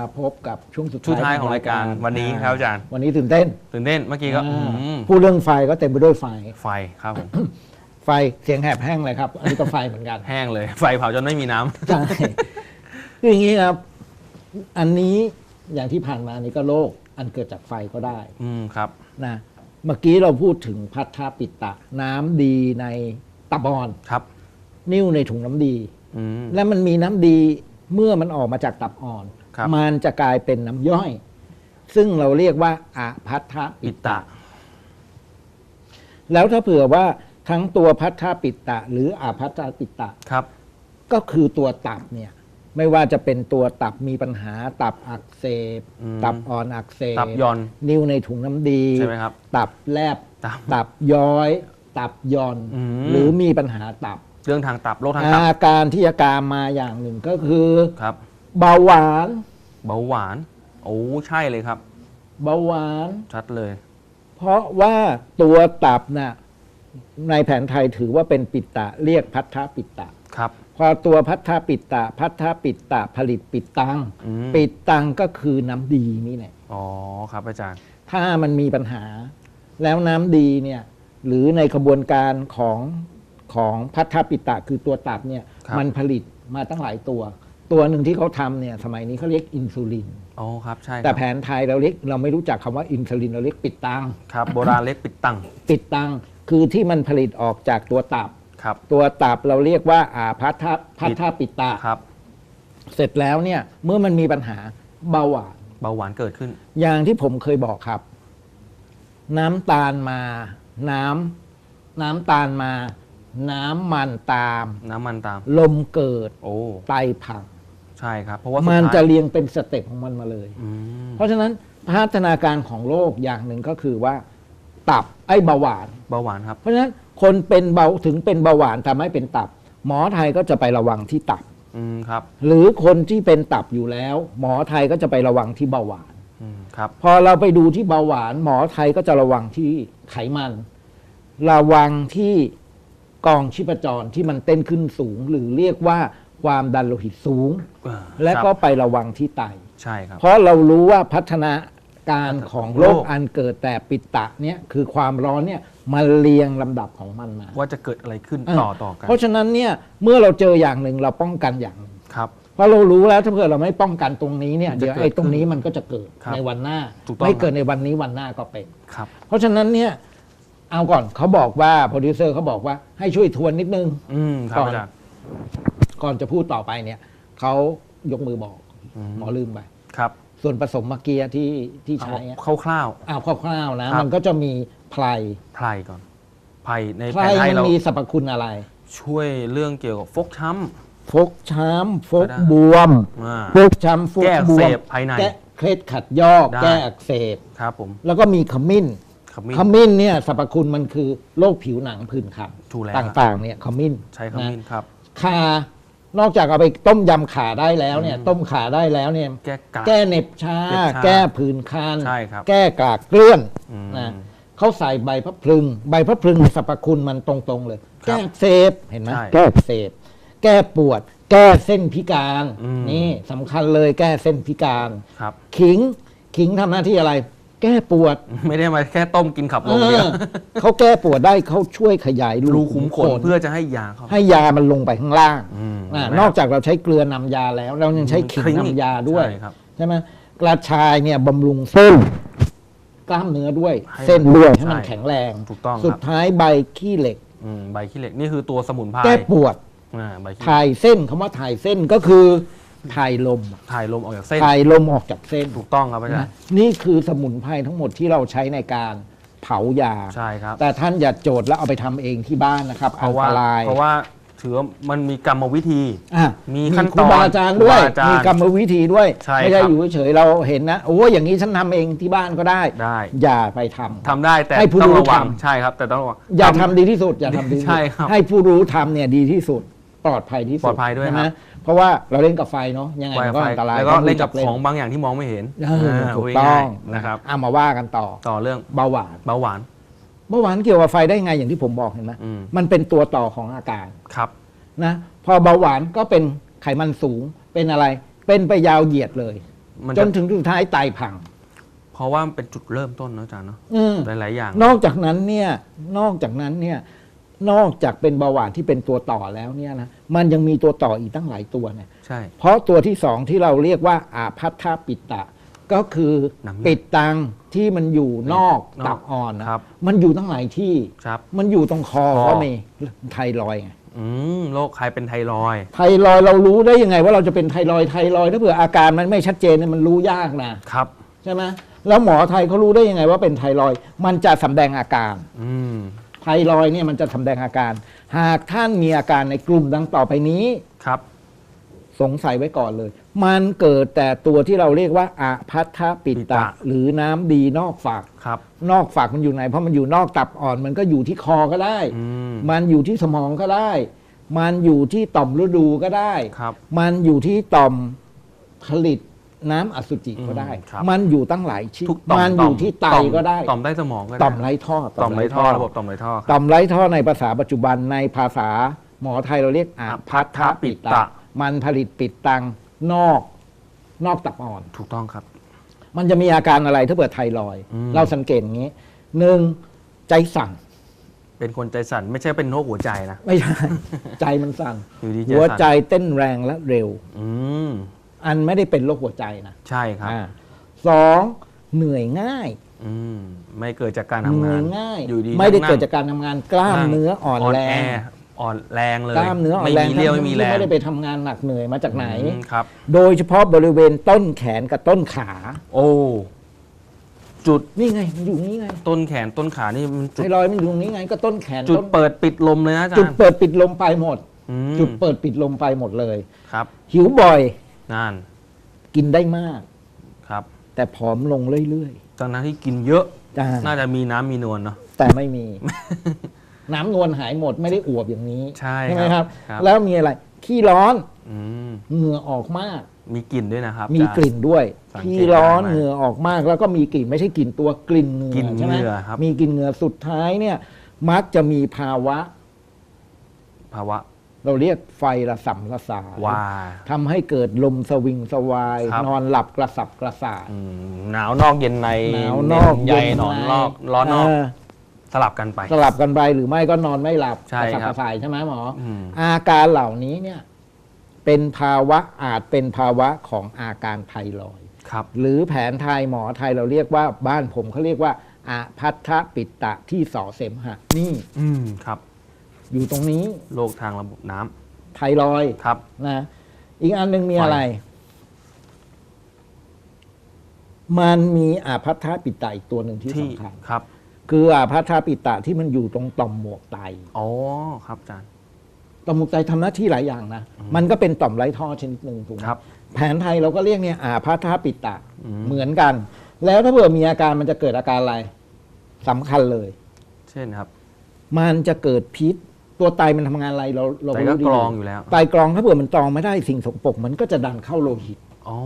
ครับมาพบกับช่วงสุดช่วงท้ายของรายการวันนี้ครับอาจารย์ วันนี้ตื่นเต้น ตื่นเต้นเมื่อกี้ก็อ่าอืมพูดเรื่องไฟก็เต็มไปด้วยไฟ ไฟครับผมไฟเสียงแหบแห้งเลยครับ อันนี้ก็ไฟเหมือนกัน แห้งเลย ไฟเผาจนไม่มีน้ำใช่คืออย่างนี้ครับ อันนี้อย่างที่ผ่านมานี่ก็โรคอันเกิดจากไฟก็ได้ อืมครับนะเมื่อกี้เราพูดถึงพัทธปิตะ น้ำดีในตับอ่อนครับ นิ่วในถุงน้ำดีอืมและมันมีน้ำดีเมื่อมันออกมาจากตับอ่อนครับ มันจะกลายเป็นน้ำย่อย ซึ่งเราเรียกว่าอาพัทธปิปิตะตะ แล้วถ้าเผื่อว่าทั้งตัวพัทธปิตะ หรืออาพัทธปิตะครับ ก็คือตัวตับเนี่ย ไม่ว่าจะเป็นตัวตับมีปัญหา ตับอักเสบอืมตับอ่อนอักเสบตับย่อน นิ่วในถุงน้ำดีใช่ไหมครับ ตับแลบตับตับย้อย ตับย่อนอืมหรือมีปัญหาตับเรื่องทางตับโรคทางตับอาการที่อาการมาอย่างหนึ่งก็คือครับ เบาหวาน เบาหวาน โอ้ใช่เลยครับ เบาหวาน ชัดเลย เพราะว่าตัวตับน่ะในแผนไทยถือว่าเป็นปิตตะเรียกพัทธปิตตะ ครับ พอตัวพัทธปิตตะพัทธปิตตะผลิตปิดตัง อืม ปิดตังก็คือน้ำดีนี่แหละ อ๋อครับอาจารย์ ถ้ามันมีปัญหา แล้วน้ำดีเนี่ย หรือในกระบวนการของของพัทธปิตะคือตัวตับเนี่ย ครับ มันผลิตมาตั้งหลายตัว ตัวหนึ่งที่เขาทำเนี่ยสมัยนี้เขาเรียกอินซูลิน อ๋อครับใช่แต่ครับแผนไทยเราเรียกเราไม่รู้จักคำว่าอินซูลินเราเรียกปิดตังครับโบราณเล็กปิดตังปิดตังคือที่มันผลิตออกจากตัวตับ ครับ ตัวตับเราเรียกว่าอาพัทธพัทธปิตะครับ เสร็จแล้วเนี่ยเมื่อมันมีปัญหาเบาหวานเบาหวานเกิดขึ้น อย่างที่ผมเคยบอกครับ น้ำตาลมา น้ำน้ำตาลมา น้ำมันตาม น้ำมันตาม ลมเกิดโอ้ ไตพัง ใช่ครับเพราะว่าสุดมันท้ายจะเรียงเป็นสเต็ปของมันมาเลยอืมเพราะฉะนั้นพัฒนาการของโรคอย่างหนึ่งก็คือว่า ตับไอ้เบาหวาน เบาหวานครับ เพราะฉะนั้นคนเป็นเบาถึงเป็นเบาหวานทำให้เป็นตับ หมอไทยก็จะไประวังที่ตับ อืมครับหรือคนที่เป็นตับอยู่แล้ว หมอไทยก็จะไประวังที่เบาหวาน อืมครับ พอเราไปดูที่เบาหวาน หมอไทยก็จะระวังที่ไขมัน ระวังที่กองชีพจรที่มันเต้นขึ้นสูง หรือเรียกว่า ความดันโลหิตสูงเออและครับก็ไประวังที่ไตใช่ครับเพราะเรารู้ว่าพัฒนาการของโรคโรคอันเกิดแต่ปิตะเนี่ยคือความร้อนเนี่ยมันเรียงลำดับของมันมาว่าจะเกิดอะไรขึ้นเออต่อต่อกัน เพราะฉะนั้นเนี่ยเมื่อเราเจออย่างหนึ่งเราป้องกันอย่างหนึ่งครับเพราะเรารู้แล้วถ้าเผื่อเราไม่ป้องกันตรงนี้เนี่ยมันจะเดี๋ยวเกิดไอ้ตรงนี้มันก็จะเกิดครับในวันหน้าถูกต้องไม่เกิดในวันนี้วันหน้าก็เป็นครับ เพราะฉะนั้นเนี่ยเอาก่อนเขาบอกว่าโปรดิวเซอร์เขาบอกว่าให้ช่วยทวนนิดนึงอืมครับก่อนอาจารย์ ก่อนจะพูดต่อไปเนี่ยเขายกมือบอกอืมหมอลืมไป ครับ ส่วนผสมเมื่อกี้ที่ที่ใช้อะเอาคร่าวเอาคร่าวๆนะ ครับ มันก็จะมีไพรๆไพรก่อนไพรในไพรแผนไทยมันเรามีสรรพคุณอะไร ช่วยเรื่องเกี่ยวกับฟกช้ฟกช้ำฟกก็ได้บวมำอ่าฟกช้ำฟกแก้อักบวเสมบภายในแก้เคล็ดขัดยอก ได้ แก้อักเสบ ครับผมแล้วก็มีขมิ้น ขมิ้น ขมิ้นเนี่ยสรรพคุณมันคือโรคผิวหนังผื่นคันถูกแล้ว ต่างๆเนี่ยขมิ้นใช้ขมิ้นครับขา นอกจากเอาไปต้มยำขาได้แล้วเนี่ย ต้มขาได้แล้วเนี่ย แก้กาแก้เหน็บชา เหน็บชาแก้ผื่นคันใช่ครับ แก้กากเกลื่อนอืม นะเขาใส่ใบพะพลึง ใบพะพลึงสรรพคุณมันตรงๆเลย ครัแก้บอักเสบเห็นไหมใช่แก้อักเสบแก้ปวด แก้เส้นพิการอืม นี่สำคัญเลยแก้เส้นพิการ ครับ ขิงขิงทำหน้าที่อะไร แก้ปวด ไม่ได้มาแค่ต้มกินขับลเอมเดียวอเขาแก้ปวดได้เขาช่วยขยายรูรูขุมขนเพื่อจะให้ยาเขา ให้ยามันลงไปข้างล่าง อืมอ่าเห็ นไหมนอกจากเราใช้เกลือนำยาแล้ว เรายังใช้ขิงขิงนำยาด้วยใช่ครับใช่ไหมกระชายเนี่ยบำรุงเส้นกล้ามเนื้อด้วยให้เส้นด้วยให้มันใช่แข็งแรงถูกต้องสุคดรับท้ายใบขี้เหล็กอืมใบขี้เหล็กนี่คือตัวสมุนไพรแก้ปวดอ่าใบขี้เหล็กถ่ายเส้นคำว่าถ่ายเส้นก็คือถ่ายลมถ่ายลมออกจากเส้นถ่ายลมออกจากเส้นถูกต้องครับอาจารนะย์นี่คือสมุนไพรทั้งหมดที่เราใช้ในการเผายาใช่ครับแต่ท่านอย่าโจทย์แล้วเอาไปทำเองที่บ้านนะครับเพอันราะว่าตรายเพราะว่า ถือว่ามันมีกรรมวิธี อะมีขั้นครูบาอาจารย์ด้วย ครูบาอาจารย์มีกรรมวิธีด้วย ใช่ไม่ใช่ครับอยู่เฉยๆเราเห็นนะ โอ้ยอย่างนี้ฉันทำเองที่บ้านก็ได้ ได้ อย่าไปทำ ทำได้แต่ให้ผู้ต้องรู้ระวังทำ ใช่ครับ แต่ต้องระวัง อย่าทำดีที่สุดอย่าทำดีที่สุดใช่ครับให้ผู้รู้ทำเนี่ยดีที่สุดปลอดภัยที่สุดปลอดภัยด้วยใช่ไหมครับเพราะว่าเราเล่นกับไฟเนาะยังไงไวมันไฟก็อันตรายแล้วก็เล่นกับต้ของบางอย่างที่มองไม่เห็นเอออ่าถูกพูดต้อง่างยๆนะครับ เอามาว่ากันต่อต่อเรื่องเบาหวาน เบาหวาน เบาหวานเกี่ยวกับไฟได้ไงอย่างที่ผมบอกเห็นไหมอืม มันเป็นตัวต่อของอาการครับ นะพอเบาหวานก็เป็นไขมันสูงเป็นอะไร เป็นไปยาวเหยียดเลย มันจจะนถึงสุดท้ายไตพังเพราะว่ามันเป็นจุดเริ่มต้นนะอาจารย์เนาะอืม หลาย ๆ อย่าง นอกจากนั้นเนี่ย นอกจากนั้นเนี่ย นอกจากเป็นเบาหวานที่เป็นตัวต่อแล้วเนี่ยนะ มันยังมีตัวต่ออีกตั้งหลายตัวเนี่ย ใช่ เพราะตัวที่สองที่เราเรียกว่าอาพัทธปิตะ ก็คือหนังปิดตังที่มันอยู่นอกนอกตับอ่อนนะครับ มันอยู่ตั้งหลายที่ ครับมันอยู่ตรงคอคอ ก็มีไทรอยด์ไงอืมโรคใครเป็นไทรอยด์ไทรอยด์เรารู้ได้ยังไง ว่าเราจะเป็นไทรอยด์ไทรอยด์ถ้าเผื่ออาการมันไม่ชัดเจนเนี่ยมันรู้ยากนะครับ ใช่ไหมแล้วหมอไทยเขารู้ได้ยังไงว่าเป็นไทรอยด์มันจะสำแดงอาการ อืมไทรอยด์เนี่ยมันจะสำแดงอาการ หากท่านมีอาการในกลุ่มดังต่อไปนี้ ครับ สงสัยไว้ก่อนเลย มันเกิดแต่ตัวที่เราเรียกว่าอาพัทธปิตะ หรือน้ำดีนอกฝัก ครับ นอกฝักมันอยู่ไหน เพราะมันอยู่นอกตับอ่อน มันก็อยู่ที่คอก็ได้ อืม มันอยู่ที่สมองก็ได้ มันอยู่ที่ต่อมฤดูก็ได้ ครับ มันอยู่ที่ต่อมผลิตน้ำอสุจิก็ได้ อืมครับ มันอยู่ตั้งหลายชิ้นทุกต่อมมันอยู่ที่ไตต่อมก็ได้ ต่อมใต้สมองก็ได้ต่อมไร้ท่อ ต่อมไรท่อระบบต่อมไรท่อครับต่อมไร้ท่อในภาษาปัจจุบันในภาษาหมอไทยเราเรียกอาอภัพัททธธปิปิตตะะ มันผลิตปิดตังนอกนอกตับอ่อน ถูกต้องครับ มันจะมีอาการอะไรถ้าเกิดไทรอยด์อืม เราสังเกตอย่างนี้หนึ่งใจสั่นเป็นคนใจสั่นไม่ใช่เป็นโรคหัวใจนะ ไม่ใช่ ใจมันสั่นอยู่ดีหัวสั่นใจเต้นแรงและเร็ว อืม อันไม่ได้เป็นโรคหัวใจนะใช่ครับ อ่าสองเหนื่อยง่ายอืม ไม่เกิดจากการเหทำนื่งาอยนง่าย อยู่ดีไม่ได้นั่ง เกิดจากการทำงานกล้ามเนื้ออ่อนแรง อ่อนแรงเลยกล้ามเนื้ออ่อนไม่แรงมีเรี่ยวไม่มีแรงไม่ได้ไปทำงานหนักเหนื่อยมาจากไหน อืมครับ โดยเฉพาะบริเวณต้นแขนกับต้นขา โอ้จุดนี่ไงมันอยู่นี่ไงต้นแขนต้นขานี่มันไทจุดรอยด์มันอยู่ตรงนี้ไงก็ต้นแขนจุดต้นเปิดปิดลมเลยนะอาจาจุดรย์เปิดปิดลมไปหมด อืมจุดเปิดปิดลมไปหมดเลย ครับหิวบ่อยนั่นกินได้มาก ครับแต่ผอมลงเรื่อยจากนั้นที่กินเยอะๆจ้าน่าจะมีน้ำมีนวลเนาะแต่ไม่มี น้ำนวลหายหมดไม่ได้อวบอย่างนี้ใช่ไหมครับครับแล้วมีอะไรขี้ร้อนอืมเหงื่อออกมาก มีกลิ่นด้วยนะครับ มีอาจารย์กลิ่นด้วยสังเกตขี้ร้อนได้ไหมเหงื่อออกมาก แล้วก็มีกลิ่นไม่ใช่กลิ่นตัวกลิ่นเหงื่กลิ่นใช่ไหมเหงื่อครับมีกลิ่นเหงื่อสุดท้ายเนี่ย มักจะมีภาวะ ภาวะเราเรียกไฟระสำระสายว่าทำให้เกิดลมสวิงสวายครับนอนหลับกระสับกระส่ายอืมหนาวนอกเย็นในหนาวนอกใหญ่เย็หนอนในนอกร้อนนอกเสลับกันไป สลับกันไปหรือไม่ก็นอนไม่หลับใช่กระสับครับกระส่ายใช่ไหมหมออม อาการเหล่านี้เนี่ยเป็นภาวะอาจเป็นภาวะของอาการไทรอยด์ครับหรือแผนไทยหมอไทยเราเรียกว่าบ้านผมเขาเรียกว่าอาพัทธปิตะที่สอเสมหะนี่อืมครับอยู่ตรงนี้โรคทางระบบน้ำไทรอยด์ครับ นะอีกอันหนึ่งมีไฟอะไร มันมีอาพัทธปิตะอีกตัวหนึ่งที่ที่สำคัญ ครับ คืออาพัทธปิตะที่มันอยู่ตรงต่อมหมวกไต อ๋อครับอาจารย์ ต่อมหมวกไตทำหน้าที่หลายอย่างนะ มันก็เป็นต่อมไร้ท่อชนิดหนึ่งถูกไหมครับ แผนไทยเราก็เรียกเนี่ยอาพัทธปิตะอืมเหมือนกัน แล้วถ้าเผื่อมีอาการมันจะเกิดอาการอะไรสำคัญเลย เช่นครับ มันจะเกิดพิษ ตัวไตมันทำงานอะไรเราเราแต่ก็รู้ดีกรองอยู่แล้วไตกรองถ้าเผื่อมันกรองไม่ได้สิ่งสกปรกมันก็จะดันเข้าโลหิต อ๋อ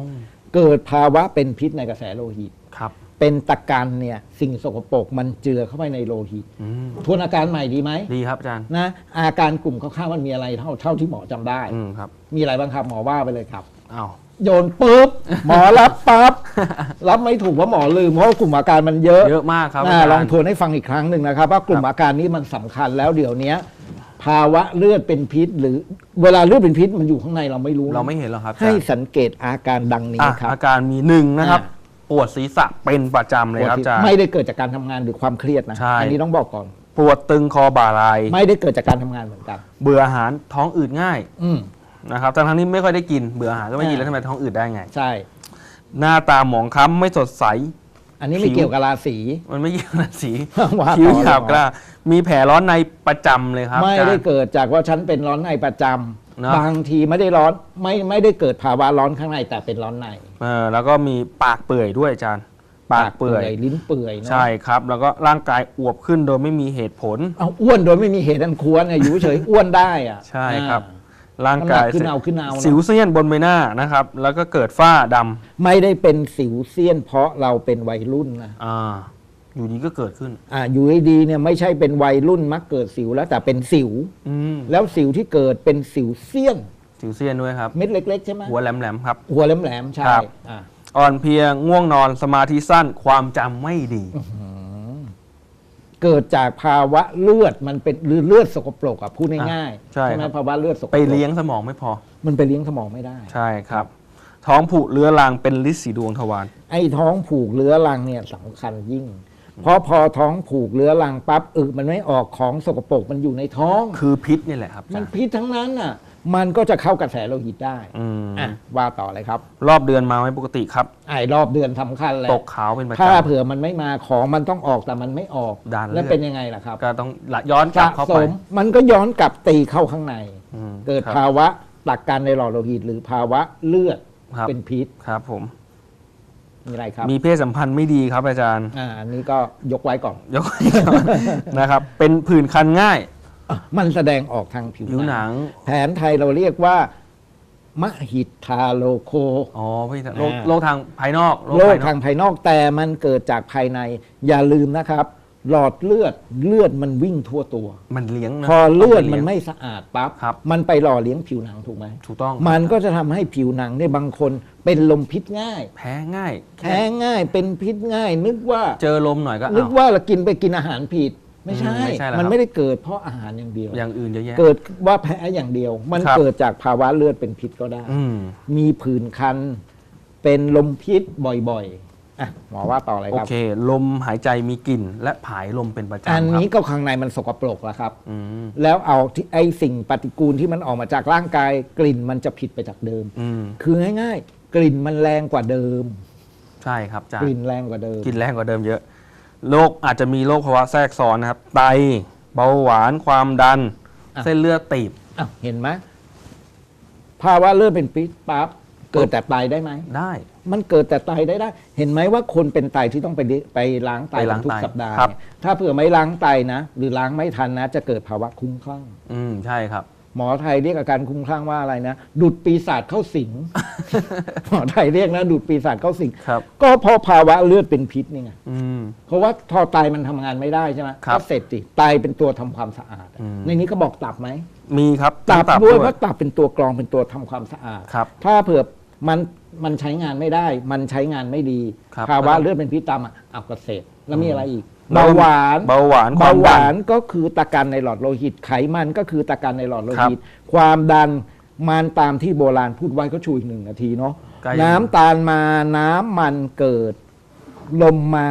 เกิดภาวะเป็นพิษในกระแสโลหิต ครับ เป็นตะกันเนี่ยสิ่งสกปรกมันเจือเข้าไปในโลหิตอืมทวนอาการใหม่ดีไหมดีครับอาจารย์นะอาการกลุ่มคร่าวๆมันมีอะไรเท่าเท่าที่หมอจำได้อืมครับ มีอะไรบ้างครับหมอว่าไปเลยครับอ้าวโยนปุ๊บหมอรับปั๊บรับไม่ถูกว่าหมอลืมเพราะว่ากลุ่มอาการมันเยอะเยอะมากครับอ่าอาจารย์ลองทวนให้ฟังอีกครั้งหนึ่งนะครับ ว่ากลุ่มครับอาการนี้มันสำคัญแล้วเดี๋ยวเนี้ยภาวะเลือดเป็นพิษ หรือเวลาเลือดเป็นพิษมันอยู่ข้างในเราไม่รู้นะเราไม่เห็นหรอกครับอาให้จารย์สังเกตอาการดังนี้อะครับ อาการมีหนึ่งนะครับอ่า ปวดศีรษะเป็นประจำเลยครับอาจารย์ ไม่ได้เกิดจากการทำงานหรือความเครียดนะใช่ อันี้ต้องบอกก่อน ปวดตึงคอบ่าไหลไม่ได้เกิดจากการทำงานเหมือนกัน เบื่ออาหารท้องอืดง่ายอืม นะครับทั้งๆที่ไม่ค่อยได้กินเบื่ออาหารก็ไม่กินอ่าแล้วทำไมท้องอืดได้ไง ใช่ หน้าตาหมองคล้ำไม่สดใส อันนี้ไม่ผิว เกี่ยวกับราศี มันไม่เกี่ยวกับสีว่าผิวต่อหยาบเลยกล้ามีแผลร้อนในประจำเลยครับไม่อาจารได้ย์ เกิดจากว่าฉันเป็นร้อนในประจำเนอะบางทีไม่ได้ร้อนไม่ไม่ได้เกิดภาวะร้อนข้างในแต่เป็นร้อนในเออแล้วก็มีปากเปื่อยด้วยอาจารย์ ปากเปื่อย ลิ้นเปื่อยเนอะใช่ครับ แล้วก็ร่างกายอวบขึ้นโดยไม่มีเหตุผลเอาอ้วนโดยไม่มีเหตุอันควรเนี่ยอยู่เฉยๆอ้วนได้อะใช่ครับอ่าร่างกายน้ำหนักขึ้นเอาขึ้นเอาเนอะสิวเซียนบนใบหน้านะครับ แล้วก็เกิดฝ้าดำไม่ได้เป็นสิวเซียนเพราะเราเป็นวัยรุ่นนะอ่า อยู่ดีก็เกิดขึ้น อ่าอยู่ดีๆเนี่ยไม่ใช่เป็นวัยรุ่นมักเกิดสิวแล้วแต่เป็นสิว อืมแล้วสิวที่เกิดเป็นสิวเซียนสิวเซียนด้วยครับ เม็ดเล็ก ๆ ใช่ไหมหัวแหลมๆครับ หัวแหลมๆใช่ครับ อ่าอ่อนเพลียง่วงนอนสมาธิสั้นความจำไม่ดี เกิดจากภาวะเลือดมันเป็นหรือเลือดสกปรกอะพูดง่ายๆใช่ไหมครับ ภาวะเลือดสกปรกไปเลี้ยงสมองไม่พอ มันไปเลี้ยงสมองไม่ได้ ใช่ครับ ท้องผูกเรื้อรังเป็นลิสีดวงทวาร ไอ้ท้องผูกเรื้อรังเนี่ยสำคัญยิ่ง เพราะพอท้องผูกเรื้อรังปั๊บอึมันไม่ออกของสกปรกมันอยู่ในท้อง คือพิษนี่แหละครับอามัจานรย์พิษทั้งนั้นน่ะ มันก็จะเข้ากระแสโลหิตได้อืมอะว่าต่อเลยครับ รอบเดือนมาไม่ปกติครับไอ้รอบเดือนสำคัญเลยตกขาวเป็นประถ้าจำเผื่อมันไม่มาของมันต้องออกแต่มันไม่ออกดันเลือดแล้วเป็นยังไงล่ะครับ ก็ต้องย้อนกลับเข้าสะไปมมันก็ย้อนกลับตีเข้าข้างในอืมเกิดครับภาวะตักกันในหลอดโลหิต หรือภาวะเลือดครับเป็นพิษครับผม มีอะไรครับ มีเพศสัมพันธ์ไม่ดีครับอาจารย์ อ่าอันนี้ก็ยกไว้ก่อน ยกให้ก่อนนะครับ เป็นผื่นคันง่ายอะมันแสดงออกทางผิวผิวหนัง แผนไทยเราเรียกว่ามหิทธาโลโค อ๋อพี่โรคอ่าโรคทางภายนอกโรคภายนอกทางภายนอกแต่มันเกิดจากภายใน อย่าลืมนะครับ หลอดเลือดเลือดมันวิ่งทั่วตัว มันเลี้ยงนะพอเลือดาปมันยงไม่สะอาดปั๊บครับ มันไปหล่อเลี้ยงผิวหนังถูกไหมถูกต้อง มันก็จะทำให้ผิวหนังเนี่ยบางคนเป็นลมพิษง่ายแพ้ง่าย แพ้ง่ายเป็นพิษง่าย นึกว่าเจอลมหน่อยก็นึกเอา ว่าเรากินไปกินอาหารผิด ไม่ใช่ อืมไม่ใช่แล้วมันครับไม่ได้เกิดเพราะอาหารอย่างเดียว อย่างอื่นเยอะแยะ เกิดว่าแพ้อย่างเดียว มันครับ เกิดจากภาวะเลือดเป็นพิษก็ได้ อืม มีผื่นคัน เป็นลมพิษบ่อยๆ อะหมอว่าต่อเลยโอครับ เค ลมหายใจมีกลิ่น และผายลมเป็นประจำอันนี้ครับก็ข้างในมันสกปรกแล้วครับ อืมแล้วเอาที่ไอสิ่งปฏิกูลที่มันออกมาจากร่างกาย กลิ่นมันจะผิดไปจากเดิม อืมคือง่ายๆ กลิ่นมันแรงกว่าเดิม ใช่ครับอาจารกย์ ลิ่นแรงกว่าเดิม กินแรงกว่าเดิมเยอะ โรคอาจจะมีโรคภาวะแทรกซ้อนนะครับ ไต เบาหวาน ความดัน อะ เส้นเลือดตีบอะเห็นไหมภาวะเลือดเป็นพิษปั๊บ เกิดแต่ไตได้ไหมได้ มันเกิดแต่ไตได้ได้ เห็นไหมว่าคนเป็นไตที่ต้องไปดิไปล้างไตไปล้างทุกไตสัปดาห์ครับ เนี่ยถ้าเผื่อไม่ล้างไตนะหรือล้างไม่ทันนะ จะเกิดภาวะคลุ้มคลั่งอืมใช่ครับ หมอไทยเรียกอาการคลุ้มคลั่งว่าอะไรนะดูดปีศาจเข้าสิง หมอไทยเรียกนะดูดปีศาจเข้าสิงครับ ก็เพราะภาวะเลือดเป็นพิษนี่ไงอืม เพราะว่าทอไตมันทำงานไม่ได้ใช่ไหมครับก็เสร็จสิไตเป็นตัวทำความสะอาดอืม ในนี้เขาบอกตับไหมมีครับตับทั้งด้วยเพราะตับเป็นตัวกรองเป็นตัวทำความสะอาด ครับ ถ้าเผื่อ มันมันใช้งานไม่ได้ มันใช้งานไม่ดี ครับภาวะแล้วก็เลือดเป็นพิษตามอะอักเสบแล้วมีอะไรอีกแล้เบาวก็หวานเบาหวานคเบาวามหดัวานนก็คือตะกันในหลอดโลหิตไขมันก็คือตะกันในหลอดโลหิตครับความดันมันตามที่โบราณพูดไว้ก็ชูอีกหนึ่งนาทีเนาะใกล้ น้ำตาลมาน้ำมันเกิด ลมมา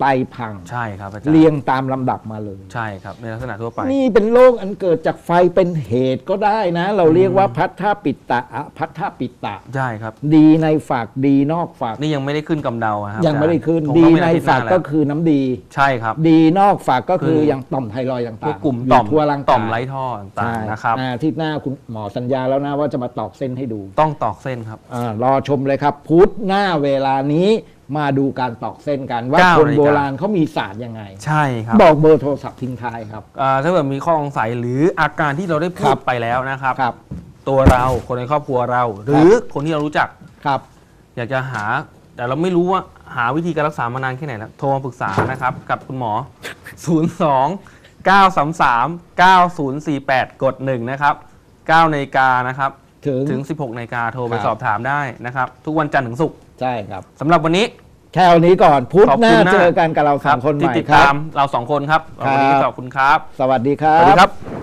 ไตพัง ใช่ครับอาจารย์เรียงตามลำดับมาเลย ใช่ครับในลักษณะทั่วไป นี่เป็นโรคอันเกิดจากไฟเป็นเหตุก็ได้นะ เราเรียกว่าพัทธปิตตะอะพัทธปิตตะ ใช่ครับ ดีในฝากดีนอกฝาก นี่ยังไม่ได้ขึ้นกำเดาอะครับยังไม่ได้ขึ้น อาจารย์ดีคงต้องในเป็อทิตย์ฝากหน้ก็แล้วคือน้ำดี ใช่ครับ ดีนอกฝากก็คือคืออย่างต่อมไทรอยด์ต่างๆพวกกลุ่มยู่ต่อมทั่วร่างกายต่อมไร้ท่อต่างใช่ๆนะครับอ่าอาที่หน้าคุณหมอสัญญาแล้วนะว่าจะมาตอกเส้นให้ดูต้องตอกเส้นครับอารอชมเลยครับ พุธหน้าเวลานี้ มาดูการตอกเส้นกันว่าเก้าคนนาฬิกา โบราณเขามีศาสตร์ยังไง ใช่ครับบอกเบอร์โทรศัพท์ทิ้งท้ายครับ อ่าถ้าเกิดมีข้อสงสัยหรืออาการที่เราได้พูครัดบ ไปแล้วนะครับ ครับ ตัวเราคนในครอบครัวเรา หรือคนที่เรารู้จัก ครับ อยากจะหา แต่เราไม่รู้ว่าหาวิธีการรักษามานานแค่ไหนแล้ว โทรมาปรึกษานะครับ กับคุณหมอ 02 933 9048 กด 1 นะครับ9นาฬิกานะครับ ถึง ถึง 16นาฬิกาโทรไปครับ สอบถามได้นะครับ ทุกวันจันทร์ถึงศุกร์ ใช่ครับสำหรับวันนี้แค่วันนี้ก่อนพุธขอบหคุน้าณนะเจอกันกับเราสครัองคนใหที่ม่ติดครัตาบ มเราสองคนครับครับวันนี้ขอบคุณครับ สวัสดีครัสวัสดีบ ครับ